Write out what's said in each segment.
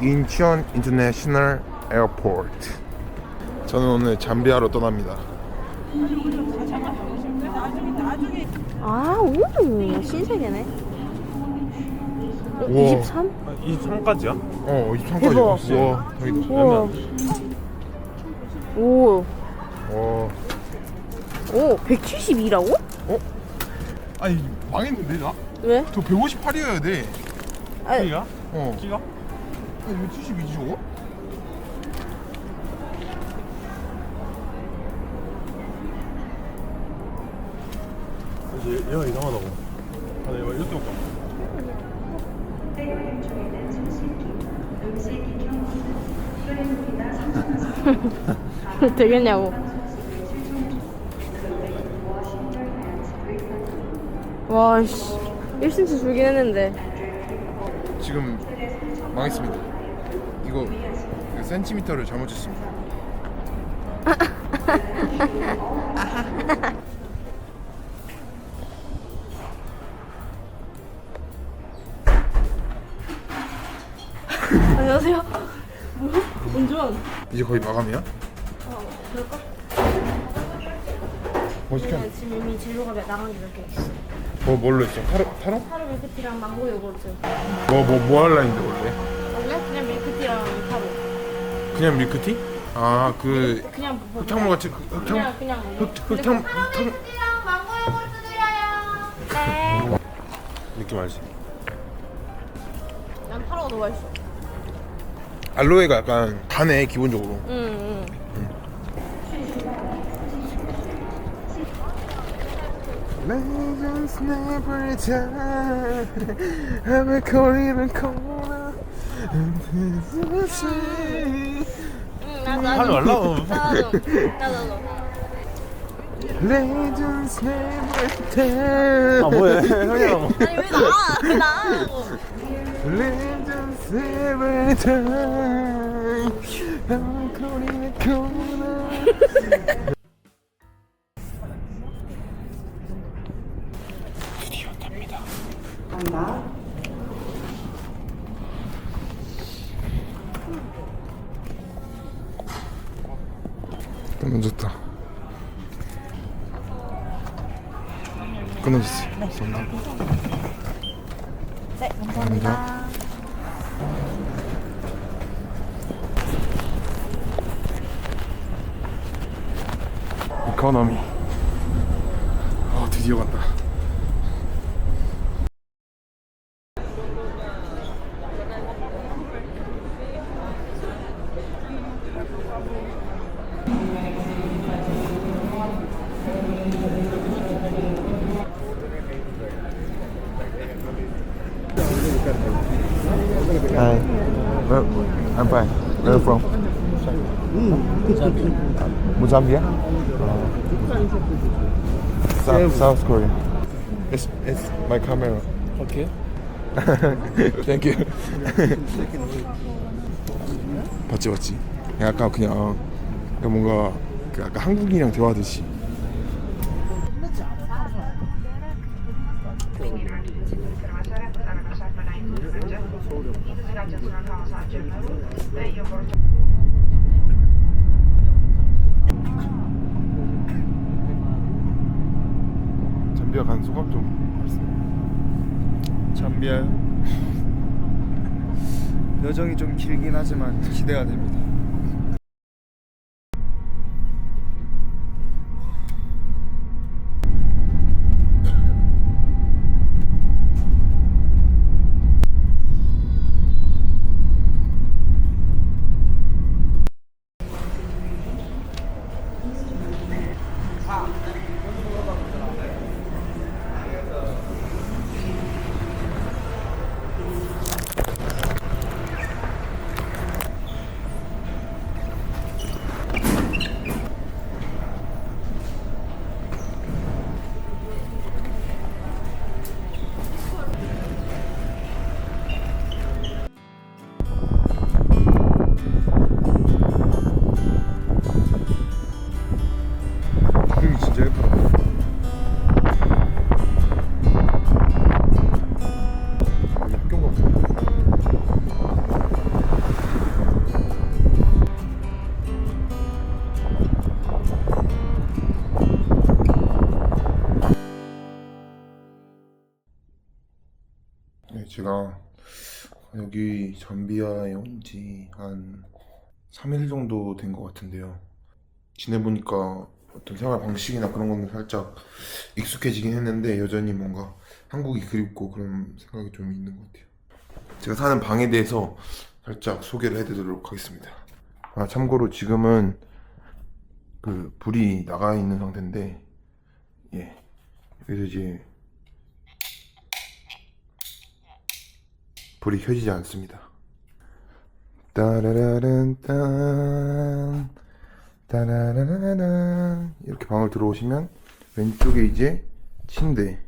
인천 인터내셔널 에어포트. 저는 오늘 잠비아로 떠납니다. 아, 오, 신세계네. 어, 우와. 23? 23까지야? 어 23까지 대박. 왔어. 와 여기다. 우와. 오, 와. 오, 172라고? 아니 망했는데 나? 왜? 저 158이어야 돼. 아, 키가? 어. 키가? 아니 왜 72지 저거? 얘- 얘가 이상하다고 아 내가 이렇게 먹고 되겠냐고. 와, 씨. 1cm 줄긴 했는데. 지금 망했습니다. 이거 그 센티미터를 잘못 쳤습니다. 안녕하세요. 뭐? 운전. 이제 거의 마감이야? 어, 그럴까? 멋있게 네, 지금 이미 진로가 나간 게 몇 개 있어. 뭐 뭘로 했어? 타로 타로? 타로 밀크티랑 망고 요거트. 뭐뭐 뭐 할라 했는데 원래? 원래 그냥 밀크티랑 타로. 그냥 밀크티? 아 그 그냥 뭐 흑탕물 같이 그- 흑탕 그냥 그냥 흑 흑탕 흑탕 네. 느낌 알지? 난 타로가 더 맛있어. 알로에가 약간 가네 기본적으로. 응, 응. Legends never die. I'm a Korean corner. 응, 나도 하지 말라고. 나도 나도. Legends never die. 아 뭐해 형이랑 아니 왜 나? 왜 나라고? Die. I'm a Korean corner. 드디어 갑니다. 끊어졌다. 끊어졌어. 감사합니다. 네, 감사합니다. 이코노미. 아 드디어 간다. Hi. Where, I'm fine. Where are you from? Mozambique. South, South Korea. It's it's my camera. 오케이 Thank you. 봤지 봤지. 약간 그냥 뭔가 그 약간 한국인이랑 대화하듯이. 잠비아 간 소감 좀 잠비아요? 여정이 좀 길긴 하지만 기대가 됩니다. 제가 여기 잠비아에 온 지 한 3일 정도 된 것 같은데요. 지내보니까 어떤 생활 방식이나 그런 거는 살짝 익숙해지긴 했는데 여전히 뭔가 한국이 그립고 그런 생각이 좀 있는 것 같아요. 제가 사는 방에 대해서 살짝 소개를 해드리도록 하겠습니다. 아, 참고로 지금은 그 불이 나가 있는 상태인데, 예. 그래서 이제 불이 켜지지 않습니다. 따라라란 딴 따라라라란 이렇게 방을 들어오시면 왼쪽에 이제 침대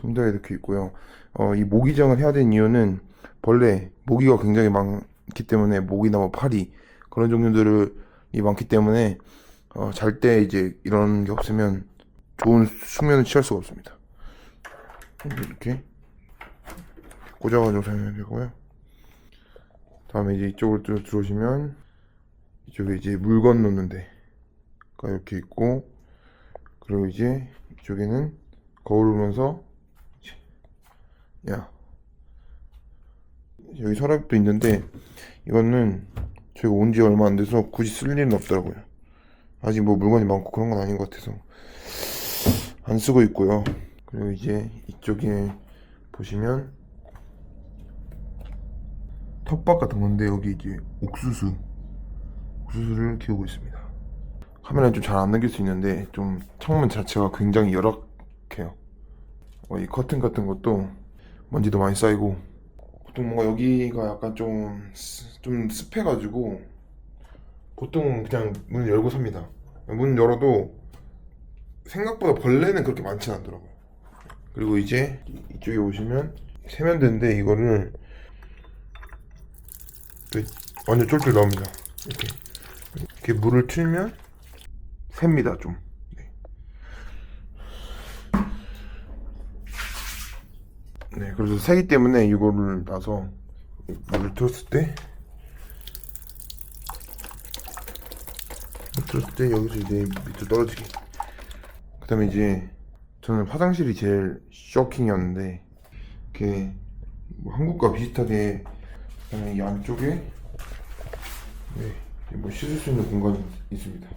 침대가 이렇게 있고요. 어, 이 모기장을 해야 된 이유는 벌레 모기가 굉장히 많기 때문에 모기나 뭐 파리 그런 종류들이 많기 때문에 어, 잘 때 이제 이런 게 없으면 좋은 숙면을 취할 수가 없습니다. 이렇게 꽂아가지고 사용해야 되고요. 다음에 이제 이쪽으로 또 들어오시면 이쪽에 이제 물건 놓는 데가 이렇게 있고 그리고 이제 이쪽에는 거울을 보면서 이제 야 여기 서랍도 있는데 이거는 저희가 온 지 얼마 안 돼서 굳이 쓸 일은 없더라고요. 아직 뭐 물건이 많고 그런 건 아닌 것 같아서 안 쓰고 있고요. 그리고 이제 이쪽에 보시면 텃밭 같은 건데 여기 이제 옥수수 옥수수를 키우고 있습니다. 카메라는 좀 잘 안 남길 수 있는데 좀 창문 자체가 굉장히 열악해요. 어, 이 커튼 같은 것도 먼지도 많이 쌓이고 보통 뭔가 여기가 약간 좀, 습- 좀 습해가지고 보통 그냥 문 열고 삽니다. 문 열어도 생각보다 벌레는 그렇게 많진 않더라고요. 그리고 이제 이쪽에 오시면 세면대인데 이거를 또 완전 쫄쫄 나옵니다. 이렇게 이렇게 물을 틀면 셉니다 좀. 네. 네, 그래서 새기 때문에 이거를 놔서 물을 틀었을 때 틀었을 때 여기서 이제 밑으로 떨어지게. 그 다음에 이제 저는 화장실이 제일 쇼킹이었는데 이렇게 뭐 한국과 비슷하게 그다음에 이 안쪽에 네, 뭐 씻을 수 있는 공간이 있습니다.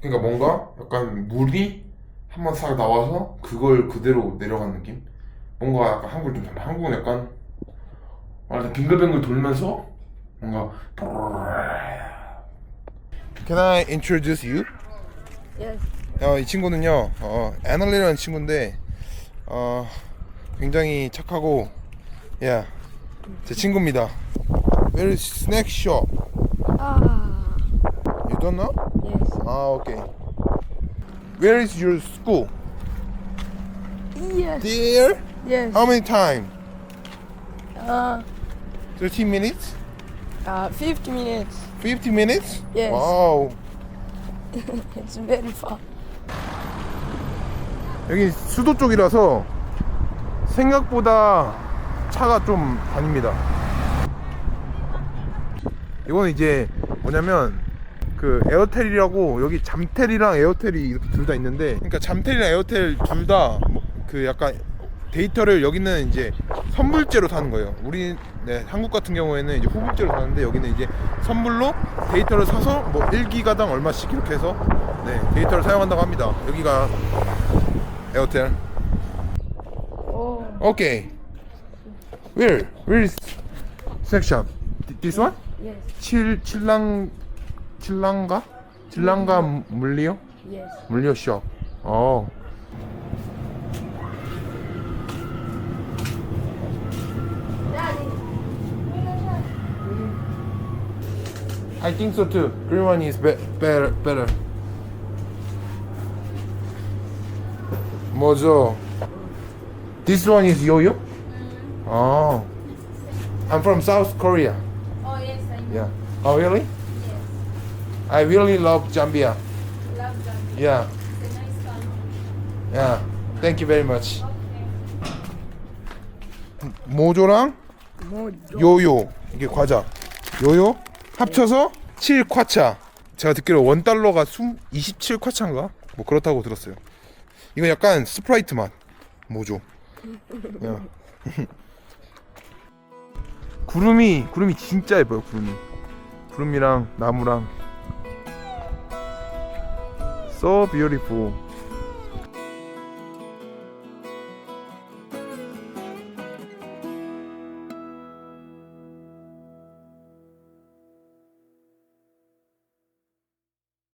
그러니까 뭔가 약간 물이 한번 싹 나와서 그걸 그대로 내려간 느낌? 뭔가 약간 한국을 좀 닮아. 한국은 약간 완전 빙글빙글 돌면서 뭔가 Can I introduce you? Yes. 어, 이 친구는요, 어, 애널리라는 친구인데, 어, 굉장히 착하고, 야, 제 친구입니다. Where is snack shop? 아. You don't know? Yes. 아, okay. Where is your school? Yes. There? Yes. How many time? Uh, 30 minutes? uh, 50 minutes. 50 minutes? Yes. Wow. It's very far. 여기 수도 쪽이라서 생각보다 차가 좀 다닙니다. 이거는 이제 뭐냐면 그 에어텔이라고 여기 잠텔이랑 에어텔이 이렇게 둘 다 있는데 그러니까 잠텔이랑 에어텔 둘 다 그 약간 데이터를 여기는 이제 선불제로 사는 거예요. 우리 네, 한국 같은 경우에는 이제 후불제로 사는데 여기는 이제 선불로 데이터를 사서 뭐 1기가당 얼마씩 이렇게 해서 네, 데이터를 사용한다고 합니다. 여기가 에어텔. Oh. Okay. Where? Where is sex shop? Th- This one? Yes. 칠 칠랑 칠랑가? 칠랑가 물리요? Yes. 물리요 숍. 어. I think so too. Green one is be- better better. 뭐죠? This one is yo-yo? Oh. I'm from South Korea. Oh yes, I know. Yeah. Oh really? Yes. I really love Zambia. Love Zambia. Yeah. It's a nice country. Yeah. Thank you very much. Okay. 모조랑 요요 이게 과자 요요 합쳐서 7쿼차 제가 듣기로 원 달러가 27쿼차인가 뭐 그렇다고 들었어요 이거 약간 스프라이트 맛. 뭐죠? 야. 구름이 구름이 진짜 예뻐요. 구름이. 구름이랑 나무랑. So beautiful.